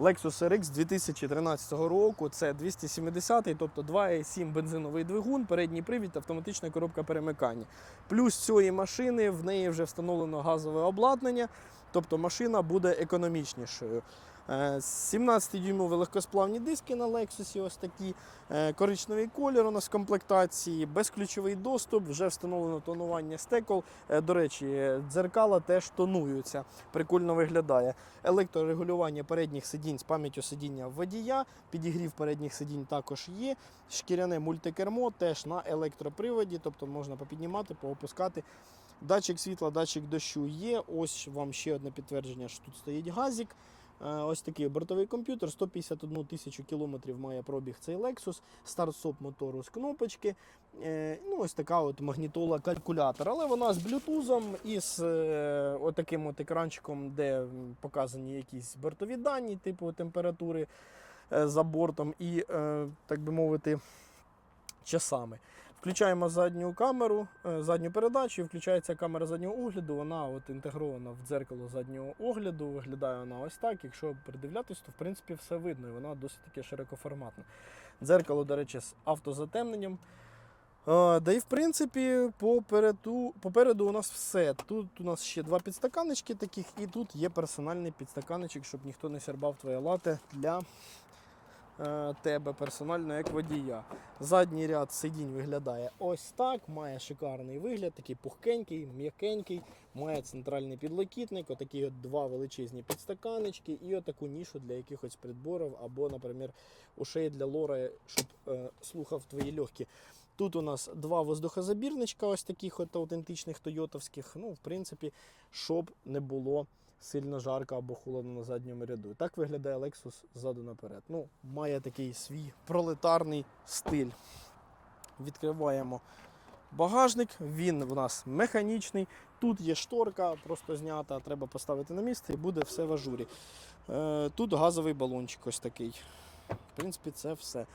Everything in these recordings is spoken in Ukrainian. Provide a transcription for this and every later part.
Lexus RX 2013 року. Це 270, тобто 2,7 бензиновий двигун, передній привід, автоматична коробка перемикання. Плюс цієї машини в неї вже встановлено газове обладнання, тобто машина буде економічнішою. Е, 17-дюймові легкосплавні диски на Lexus, ось такі. Е, Коричневий колір у нас в комплектації, безключовий доступ, вже встановлено тонування стекол. Е, До речі, дзеркала теж тонуються. Прикольно виглядає. Електрорегулювання передніх сидінь з пам'яттю сидіння водія, підігрів передніх сидінь також є. Шкіряне мультикермо теж на електроприводі, тобто можна попіднімати, поопускати. Датчик світла, датчик дощу є. Ось вам ще одне підтвердження, що тут стоїть газик. Е, Ось такий бортовий комп'ютер, 151 тисячу кілометрів має пробіг цей Lexus, старт-стоп мотору з кнопочки. Е, Ну, ось така от магнітола калькулятор. Але вона з блютузом і з е, отаким от екранчиком, де показані якісь бортові дані, типу температури за бортом і, так би мовити, часами. Включаємо задню камеру, е, задню передачу, і включається камера заднього огляду. Вона от інтегрована в дзеркало заднього огляду. Виглядає вона ось так. Якщо придивлятись, то в принципі все видно, і вона досить таки широкоформатна. Дзеркало, до речі, з автозатемненням. Е, Да і в принципі попереду, попереду у нас все. Тут у нас ще два підстаканечки таких, і тут є персональний підстаканечок, щоб ніхто не сярбав твоє лате для тебе персонально як водія. Задній ряд сидінь виглядає ось так, має шикарний вигляд, такий пухкенький, м'якенький, має центральний підлокітник, отакі от два величезні підстаканечки і отаку нішу для якихось придборів або, наприклад, ушей для лора, щоб е, слухав твої легкі. Тут у нас два воздухозабірничка, ось таких от аутентичних тойотовських. Ну, в принципі, щоб не було сильно жарко або холодно на задньому ряду. Так виглядає Lexus ззаду наперед. Ну, має такий свій пролетарний стиль. Відкриваємо багажник, він у нас механічний. Тут є шторка, просто знята, треба поставити на місце і буде все в ажурі. Е, Тут газовий балончик ось такий. В принципі, це все.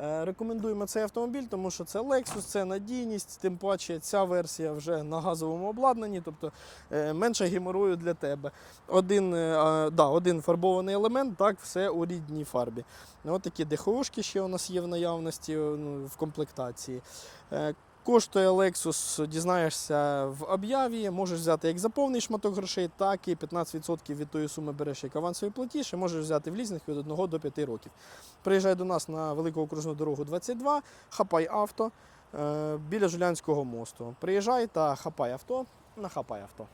Е, Рекомендуємо цей автомобіль, тому що це Lexus, це надійність, тим паче ця версія вже на газовому обладнанні, тобто е, менше геморою для тебе. Один, е, да, один фарбований елемент, так, все у рідній фарбі. Ось такі ДХОшки ще у нас є в наявності ну, в комплектації. Коштує Lexus, дізнаєшся в об'яві, можеш взяти як за повний шматок грошей, так і 15% від тої суми береш як авансовий платіж, і можеш взяти в лізинг від 1 до 5 років. Приїжджай до нас на велику окружну дорогу 22, хапай авто е, біля Жулянського мосту. Приїжджай та хапай авто на хапай авто.